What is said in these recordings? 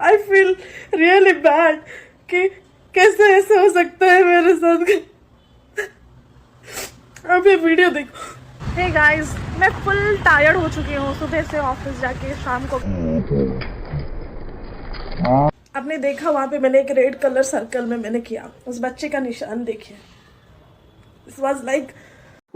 I feel really bad कि कैसे ऐसे हो सकता है मेरे साथ? अब ये वीडियो देखो। हे गाइस मैं फुल टायर्ड हो चुकी हूँ सुबह से ऑफ़िस जाके शाम को। आपने देखा वहाँ पे मैंने एक रेड कलर सर्कल में मैंने किया। उस बच्चे का निशान देखिए। इट वाज लाइक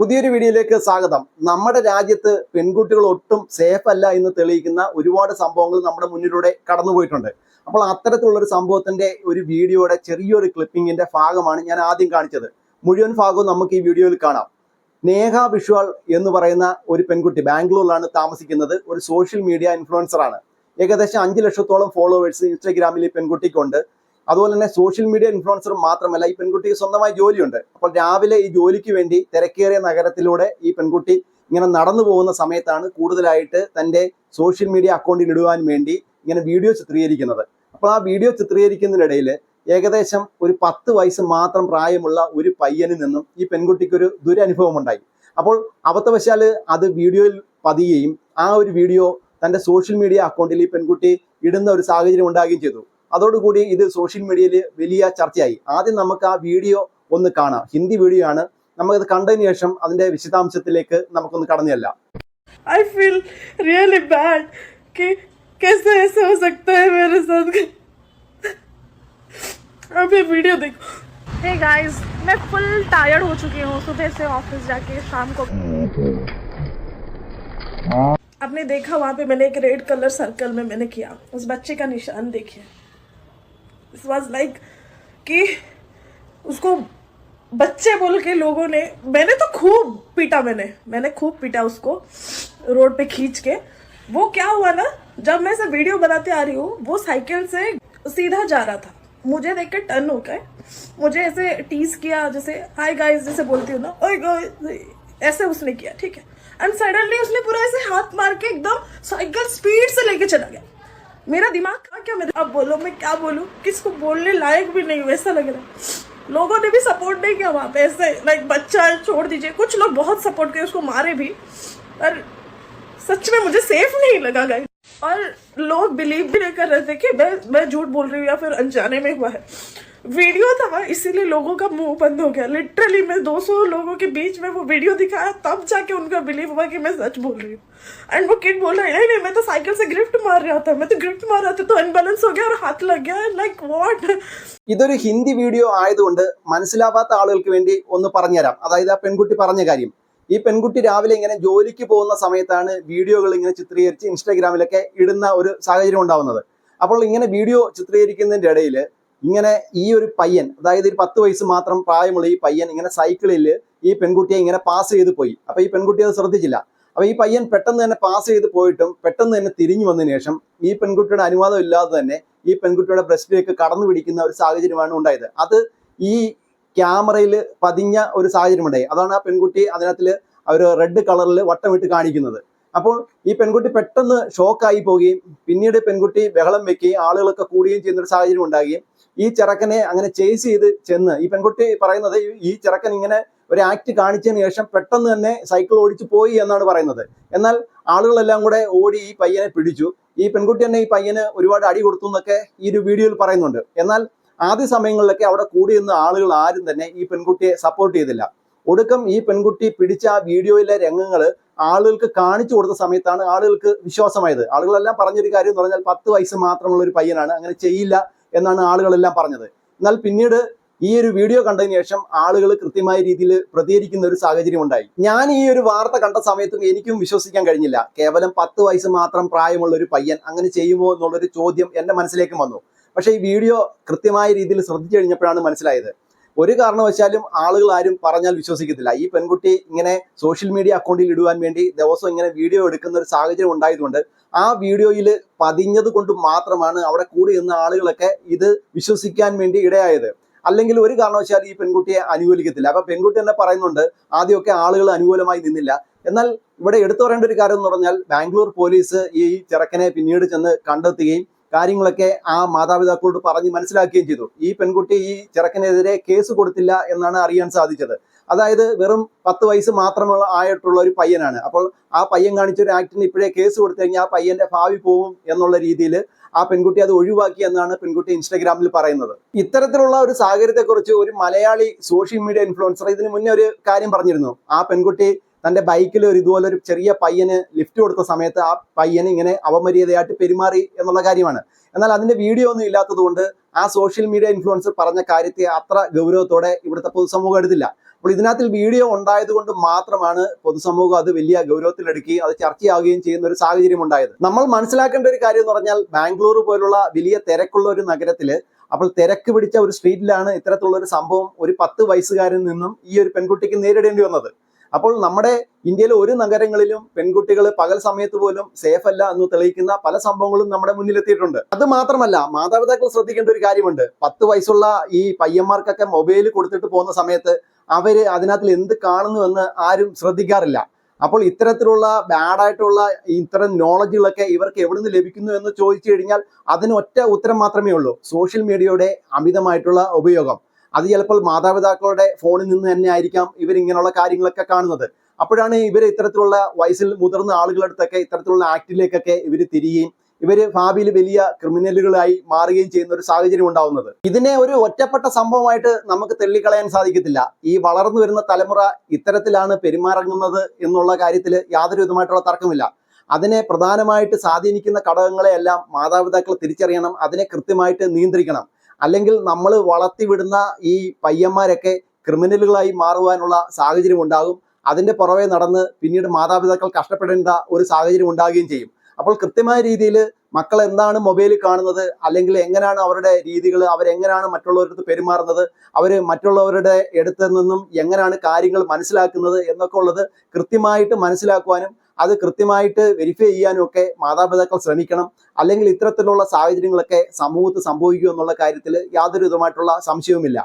പുതിയൊരു വീഡിയോയിലേക്ക് സ്വാഗതം. നമ്മുടെ രാജ്യത്ത് പെൺകുട്ടികൾ ഒട്ടും സേഫ് അല്ല എന്ന് തെളിയിക്കുന്ന ഒരുപാട് സംഭവങ്ങൾ നമ്മുടെ മുന്നിലൂടെ കടന്നുപോയിട്ടുണ്ട് അപ്പോൾ അത്തരത്തിലുള്ള ഒരു സംഭവത്തിന്റെ ഒരു വീഡിയോയുടെ ചെറിയൊരു ക്ലിപ്പിങ്ങിന്റെ ഭാഗമാണ് ഞാൻ ആദ്യം കാണിച്ചത്. മുഴുവൻ ഭാഗവും നമുക്ക് ഈ വീഡിയോയിൽ കാണാം. നേഹ വിഷ്വൽ എന്ന് പറയുന്ന ഒരു പെൺകുട്ടി ബാംഗ്ലൂരിലാണ് താമസിക്കുന്നത്. ഒരു സോഷ്യൽ മീഡിയ ഇൻഫ്ലുവൻസർ ആണ്. ഏകദേശം അഞ്ച് ലക്ഷത്തോളം ഫോളോവേഴ്സ് ഇൻസ്റ്റാഗ്രാമിൽ ഈ പെൺകുട്ടിക്കുണ്ട്. അതുപോലെ തന്നെ സോഷ്യൽ മീഡിയ ഇൻഫ്ലുവൻസർ മാത്രമല്ല ഈ പെൺകുട്ടിക്ക് സ്വന്തമായി ജോലിയുണ്ട്. അപ്പോൾ രാവിലെ ഈ ജോലിക്ക് വേണ്ടി തിരക്കേറിയ നഗരത്തിലൂടെ ഈ പെൺകുട്ടി ഇങ്ങനെ നടന്നു പോകുന്ന സമയത്താണ് കൂടുതലായിട്ട് തന്റെ സോഷ്യൽ മീഡിയ അക്കൗണ്ടിൽ ഇടുവാൻ വേണ്ടി ഇങ്ങനെ വീഡിയോ ചിത്രീകരിക്കുന്നത്. അപ്പോൾ ആ വീഡിയോ ചിത്രീകരിക്കുന്നതിനിടയിൽ ഏകദേശം ഒരു പത്ത് വയസ്സ് മാത്രം പ്രായമുള്ള ഒരു പയ്യനിൽ നിന്നും ഈ പെൺകുട്ടിക്ക് ഒരു ദുരനുഭവം ഉണ്ടായി. അപ്പോൾ അബദ്ധവശാൽ അത് വീഡിയോയിൽ പതിയുകയും ആ ഒരു വീഡിയോ തന്റെ സോഷ്യൽ മീഡിയ അക്കൗണ്ടിൽ ഈ പെൺകുട്ടി ഇടുന്ന ഒരു സാഹചര്യം ഉണ്ടാകുകയും ചെയ്തു. അതോടുകൂടി ഇത് സോഷ്യൽ മീഡിയയിൽ വലിയ ചർച്ചയായി ആദ്യം നമുക്ക് ആ വീഡിയോ ഒന്ന് കാണാം ഹിന്ദി വീഡിയോ ആണ് നമുക്കത് കണ്ടതിന് ശേഷം അതിന്റെ വിശദാംശത്തിലേക്ക് നമുക്കൊന്ന് കടന്നു ചെല്ലാം आई फील रियली बैड कि कैसे ऐसे हो सकता है मेरे साथ अब ये वीडियो देखो हे गाइस मैं फुल टायर्ड हो चुकी हूँ सुबह से ऑफिस जाके शाम को आपने देखा वहां पे मैंने एक रेड कलर सर्कल में मैंने किया उस बच्चे का निशान देखिए इट वाज लाइक कि उसको बच्चे बोल के लोगों ने, मैंने तो खूब पीटा मैंने मैंने खूब पीटा उसको रोड पे खींच के। वो क्या हुआ ना, जब मैं ऐसे वीडियो बनाते आ रही हूँ, वो साइकिल से सीधा जा रहा था। मुझे देख के टर्न हो गए। मुझे ऐसे टीज किया, जैसे हाय गाइस जैसे बोलती हूँ ना। ओए गाइस ऐसे उसने किया, ठीक है। एंड सडनली उसने पूरा ऐसे हाथ मार के एकदम साइकिल स्पीड से लेके चला गया। मेरा दिमाग खा क्या मेरे अब बोलो, मैं क्या बोलूँ? किसको बोलने लायक भी नहीं ऐसा लग रहा है। लोगों ने भी सपोर्ट नहीं किया वहाँ पे, ऐसे लाइक बच्चा छोड़ दीजिए। कुछ लोग बहुत सपोर्ट किए, उसको मारे भी। पर सच में मुझे सेफ़ नहीं लगा गई और लोग बिलीव भी नहीं कर रहे थे कि मैं मैं झूठ बोल रही हूँ या फिर अनजाने में हुआ है। वीडियो था इसीलिए लोगों का मुंह बंद हो गया लिटरली मैं 200 लोगों के बीच में वो वीडियो दिखाया तब जाके उनका बिलीव हुआ कि मैं सच बोल रही हूँ एंड वो किड बोल रहा है नहीं नहीं मैं तो साइकिल से ग्रिफ्ट मार रहा था मैं तो ग्रिफ्ट मार रहा था तो अनबैलेंस हो गया और हाथ लग गया लाइक व्हाट ഇതൊരു ഹിന്ദി വീഡിയോ ആയതുകൊണ്ട് മനസ്സിലാവാത്ത ആളുകൾക്ക് വേണ്ടി ഒന്ന് പറഞ്ഞുതരാം അതായത് ആ പെൺകുട്ടി പറഞ്ഞ കാര്യം ഈ പെൺകുട്ടി രാവിലെ ഇങ്ങനെ ജോലിക്ക് പോകുന്ന സമയത്താണ് വീഡിയോകൾ ഇങ്ങനെ ചിത്രീകരിച്ച് ഇൻസ്റ്റാഗ്രാമിലൊക്കെ ഇടുന്ന ഒരു സാഹചര്യം ഉണ്ടാവുന്നത് അപ്പോൾ ഇങ്ങനെ വീഡിയോ ചിത്രീകരിക്കുന്നതിന്റെ ഇടയിൽ ഇങ്ങനെ ഈ ഒരു പയ്യൻ അതായത് ഒരു പത്ത് വയസ്സ് മാത്രം പ്രായമുള്ള ഈ പയ്യൻ ഇങ്ങനെ സൈക്കിളിൽ ഈ പെൺകുട്ടിയെ ഇങ്ങനെ പാസ് ചെയ്ത് പോയി. അപ്പൊ ഈ പെൺകുട്ടി അത് ശ്രദ്ധിച്ചില്ല. അപ്പൊ ഈ പയ്യൻ പെട്ടെന്ന് തന്നെ പാസ് ചെയ്ത് പോയിട്ടും പെട്ടെന്ന് തന്നെ തിരിഞ്ഞു വന്നതിന് ശേഷം ഈ പെൺകുട്ടിയുടെ അനുവാദം ഇല്ലാതെ തന്നെ ഈ പെൺകുട്ടിയുടെ ബ്രസ്റ്റിലേക്ക് കടന്നു പിടിക്കുന്ന ഒരു സാഹചര്യമാണ് ഉണ്ടായത്. അത് ഈ ക്യാമറയിൽ പതിഞ്ഞ ഒരു സാഹചര്യം ഉണ്ടായി അതാണ് ആ പെൺകുട്ടി അതിനകത്തിൽ ഒരു റെഡ് കളറിൽ വട്ടമിട്ട് കാണിക്കുന്നത്. അപ്പോൾ ഈ പെൺകുട്ടി പെട്ടെന്ന് ഷോക്കായി പോവുകയും പിന്നീട് പെൺകുട്ടി ബഹളം വെക്കുകയും ആളുകളൊക്കെ കൂടുകയും ചെയ്യുന്ന ഒരു സാഹചര്യം ഉണ്ടാകുകയും ഈ ചെറുക്കനെ അങ്ങനെ ചേസ് ചെയ്ത് ചെന്ന് ഈ പെൺകുട്ടി പറയുന്നത് ഈ- ചെറുക്കൻ ഇങ്ങനെ ഒരു ആക്ട് കാണിച്ചതിന് ശേഷം പെട്ടെന്ന് തന്നെ സൈക്കിൾ ഓടിച്ചു പോയി എന്നാണ് പറയുന്നത്. എന്നാൽ ആളുകളെല്ലാം കൂടെ ഓടി ഈ പയ്യനെ പിടിച്ചു. ഈ പെൺകുട്ടി തന്നെ ഈ പയ്യന് ഒരുപാട് അടി കൊടുത്തു എന്നൊക്കെ ഈ ഒരു വീഡിയോയിൽ പറയുന്നുണ്ട്. എന്നാൽ ആദ്യ സമയങ്ങളിലൊക്കെ അവിടെ കൂടിയിരുന്ന ആളുകൾ ആരും തന്നെ ഈ പെൺകുട്ടിയെ സപ്പോർട്ട് ചെയ്തില്ല. ഒടുക്കം ഈ പെൺകുട്ടി പിടിച്ച ആ വീഡിയോയിലെ രംഗങ്ങൾ ആളുകൾക്ക് കാണിച്ചു കൊടുത്ത സമയത്താണ് ആളുകൾക്ക് വിശ്വാസമായത്. ആളുകളെല്ലാം പറഞ്ഞൊരു കാര്യം എന്ന് പറഞ്ഞാൽ പത്ത് വയസ്സ് മാത്രമുള്ള ഒരു പയ്യനാണ്. അങ്ങനെ ചെയ്യില്ല എന്നാണ് ആളുകളെല്ലാം പറഞ്ഞത്. എന്നാൽ പിന്നീട് ഈ ഒരു വീഡിയോ കണ്ടതിന് ശേഷം ആളുകൾ കൃത്യമായ രീതിയിൽ പ്രതികരിക്കുന്ന ഒരു സാഹചര്യം ഉണ്ടായി. ഞാൻ ഈ ഒരു വാർത്ത കണ്ട സമയത്തും എനിക്കും വിശ്വസിക്കാൻ കഴിഞ്ഞില്ല. കേവലം പത്ത് വയസ്സ് മാത്രം പ്രായമുള്ള ഒരു പയ്യൻ അങ്ങനെ ചെയ്യുമോ എന്നുള്ളൊരു ചോദ്യം എന്റെ മനസ്സിലേക്കും വന്നു. പക്ഷേ ഈ വീഡിയോ കൃത്യമായ രീതിയിൽ ശ്രദ്ധിച്ചു കഴിഞ്ഞപ്പോഴാണ് മനസ്സിലായത്. ഒരു കാരണവശാലും ആളുകൾ ആരും പറഞ്ഞാൽ വിശ്വസിക്കത്തില്ല. ഈ പെൺകുട്ടി ഇങ്ങനെ സോഷ്യൽ മീഡിയ അക്കൗണ്ടിൽ ഇടുവാൻ വേണ്ടി ദിവസം ഇങ്ങനെ വീഡിയോ എടുക്കുന്ന ഒരു സാഹചര്യം ഉണ്ടായതുകൊണ്ട് ആ വീഡിയോയിൽ പതിഞ്ഞത് കൊണ്ട് മാത്രമാണ് അവിടെ കൂടി നിന്ന ആളുകളൊക്കെ ഇത് വിശ്വസിക്കാൻ വേണ്ടി ഇടയായത്. അല്ലെങ്കിൽ ഒരു കാരണവശാലും ഈ പെൺകുട്ടിയെ അനുകൂലിക്കത്തില്ല. അപ്പൊ പെൺകുട്ടി തന്നെ പറയുന്നുണ്ട് ആദ്യമൊക്കെ ആളുകൾ അനുകൂലമായി നിന്നില്ല. എന്നാൽ ഇവിടെ എടുത്തു പറയേണ്ട ഒരു കാര്യം എന്ന് പറഞ്ഞാൽ ബാംഗ്ലൂർ പോലീസ് ഈ ചെറുക്കനെ പിന്നീട് ചെന്ന് കണ്ടെത്തുകയും കാര്യങ്ങളൊക്കെ ആ മാതാപിതാക്കളോട് പറഞ്ഞ് മനസ്സിലാക്കുകയും ചെയ്തു. ഈ പെൺകുട്ടി ഈ ചെറുക്കനെതിരെ കേസ് കൊടുത്തില്ല എന്നാണ് അറിയാൻ സാധിച്ചത്. അതായത് വെറും പത്ത് വയസ്സ് മാത്രമുള്ള ആയിട്ടുള്ള ഒരു പയ്യനാണ്. അപ്പോൾ ആ പയ്യൻ കാണിച്ച ഒരു ആക്ടിന് ഇപ്പോഴേ കേസ് കൊടുത്തു കഴിഞ്ഞാൽ ആ പയ്യന്റെ ഭാവി പോവും എന്നുള്ള രീതിയിൽ ആ പെൺകുട്ടി അത് ഒഴിവാക്കി എന്നാണ് പെൺകുട്ടി ഇൻസ്റ്റാഗ്രാമിൽ പറയുന്നത്. ഇത്തരത്തിലുള്ള ഒരു സാഹചര്യത്തെക്കുറിച്ച് ഒരു മലയാളി സോഷ്യൽ മീഡിയ ഇൻഫ്ലുവൻസർ ഇതിന് മുന്നേ ഒരു കാര്യം പറഞ്ഞിരുന്നു. ആ പെൺകുട്ടി തന്റെ ബൈക്കിൽ ഒരു ഇതുപോലെ ഒരു ചെറിയ പയ്യന് ലിഫ്റ്റ് കൊടുത്ത സമയത്ത് ആ പയ്യന് ഇങ്ങനെ അവമര്യാദയായിട്ട് പെരുമാറി എന്നുള്ള കാര്യമാണ്. എന്നാൽ അതിന്റെ വീഡിയോ ഒന്നും ഇല്ലാത്തതുകൊണ്ട് ആ സോഷ്യൽ മീഡിയ ഇൻഫ്ലുവൻസർ പറഞ്ഞ കാര്യത്തെ അത്ര ഗൗരവത്തോടെ ഇവിടുത്തെ പൊതുസമൂഹം എടുത്തില്ല. അപ്പോൾ ഇതിനകത്തിൽ വീഡിയോ ഉണ്ടായതുകൊണ്ട് മാത്രമാണ് പൊതുസമൂഹം അത് വലിയ ഗൗരവത്തിലെടുക്കുകയും അത് ചർച്ചയാവുകയും ചെയ്യുന്ന ഒരു സാഹചര്യം ഉണ്ടായത്. നമ്മൾ മനസ്സിലാക്കേണ്ട ഒരു കാര്യം എന്ന് പറഞ്ഞാൽ ബാംഗ്ലൂർ പോലുള്ള വലിയ തിരക്കുള്ള ഒരു നഗരത്തിൽ അപ്പോൾ തിരക്ക് പിടിച്ച ഒരു സ്ട്രീറ്റിലാണ് ഇത്തരത്തിലുള്ള ഒരു സംഭവം ഒരു പത്ത് വയസ്സുകാരിൽ നിന്നും ഈ ഒരു പെൺകുട്ടിക്ക് നേരിടേണ്ടി വന്നത്. അപ്പോൾ നമ്മുടെ ഇന്ത്യയിലെ ഒരു നഗരങ്ങളിലും പെൺകുട്ടികൾ പകൽ സമയത്ത് പോലും സേഫ് അല്ല എന്ന് തെളിയിക്കുന്ന പല സംഭവങ്ങളും നമ്മുടെ മുന്നിലെത്തിയിട്ടുണ്ട്. അത് മാത്രമല്ല മാതാപിതാക്കൾ ശ്രദ്ധിക്കേണ്ട ഒരു കാര്യമുണ്ട്. പത്ത് വയസ്സുള്ള ഈ പയ്യന്മാർക്കൊക്കെ മൊബൈൽ കൊടുത്തിട്ട് പോകുന്ന സമയത്ത് അവർ അതിനകത്തിൽ എന്ത് കാണുന്നു എന്ന് ആരും ശ്രദ്ധിക്കാറില്ല. അപ്പോൾ ഇത്തരത്തിലുള്ള ബാഡായിട്ടുള്ള ഇത്തരം നോളജുകളൊക്കെ ഇവർക്ക് എവിടുന്ന് ലഭിക്കുന്നു എന്ന് ചോദിച്ചു കഴിഞ്ഞാൽ അതിന് ഒറ്റ ഉത്തരം മാത്രമേ ഉള്ളൂ. സോഷ്യൽ മീഡിയയുടെ അമിതമായിട്ടുള്ള ഉപയോഗം. അത് ചിലപ്പോൾ മാതാപിതാക്കളുടെ ഫോണിൽ നിന്ന് തന്നെ ആയിരിക്കാം ഇവർ ഇങ്ങനെയുള്ള കാര്യങ്ങളൊക്കെ കാണുന്നത്. അപ്പോഴാണ് ഇവർ ഇത്തരത്തിലുള്ള വയസ്സിൽ മുതിർന്ന ആളുകളുടെ അടുത്തൊക്കെ ഇത്തരത്തിലുള്ള ആക്ടിലേക്കൊക്കെ ഇവർ തിരികെയും ഇവർ ഭാവിയിൽ വലിയ ക്രിമിനലുകളായി മാറുകയും ചെയ്യുന്ന ഒരു സാഹചര്യം ഉണ്ടാവുന്നത്. ഇതിനെ ഒരു ഒറ്റപ്പെട്ട സംഭവമായിട്ട് നമുക്ക് തള്ളിക്കളയാൻ സാധിക്കത്തില്ല. ഈ വളർന്നു വരുന്ന തലമുറ ഇത്തരത്തിലാണ് പെരുമാറുന്നത് എന്നുള്ള കാര്യത്തിൽ യാതൊരു വിധമായിട്ടുള്ള തർക്കമില്ല. അതിനെ പ്രധാനമായിട്ട് സ്വാധീനിക്കുന്ന ഘടകങ്ങളെയെല്ലാം മാതാപിതാക്കൾ തിരിച്ചറിയണം. അതിനെ കൃത്യമായിട്ട് നിയന്ത്രിക്കണം. അല്ലെങ്കിൽ നമ്മൾ വളർത്തിവിടുന്ന ഈ പയ്യന്മാരൊക്കെ ക്രിമിനലുകളായി മാറുവാനുള്ള സാഹചര്യം ഉണ്ടാകും. അതിന്റെ പുറകെ നടന്ന് പിന്നീട് മാതാപിതാക്കൾ കഷ്ടപ്പെടേണ്ട ഒരു സാഹചര്യം ഉണ്ടാകുകയും ചെയ്യും. അപ്പോൾ കൃത്യമായ രീതിയിൽ മക്കൾ എന്താണ് മൊബൈലിൽ കാണുന്നത്? അല്ലെങ്കിൽ എങ്ങനെയാണ് അവരുടെ രീതികൾ? അവരെങ്ങനെയാണ് മറ്റുള്ളവരുടെ പെരുമാറുന്നത്? അവർ മറ്റുള്ളവരുടെ അടുത്ത് നിന്നും എങ്ങനെയാണ് കാര്യങ്ങൾ മനസ്സിലാക്കുന്നത് എന്നൊക്കെ ഉള്ളത് കൃത്യമായിട്ട് മനസ്സിലാക്കുവാനും അത് കൃത്യമായിട്ട് വെരിഫൈ ചെയ്യാനും ഒക്കെ മാതാപിതാക്കൾ ശ്രമിക്കണം. അല്ലെങ്കിൽ ഇത്തരത്തിലുള്ള സാഹചര്യങ്ങളൊക്കെ സമൂഹത്ത് സംഭവിക്കുമെന്നുള്ള കാര്യത്തിൽ യാതൊരു വിധമായിട്ടുള്ള സംശയവുമില്ല.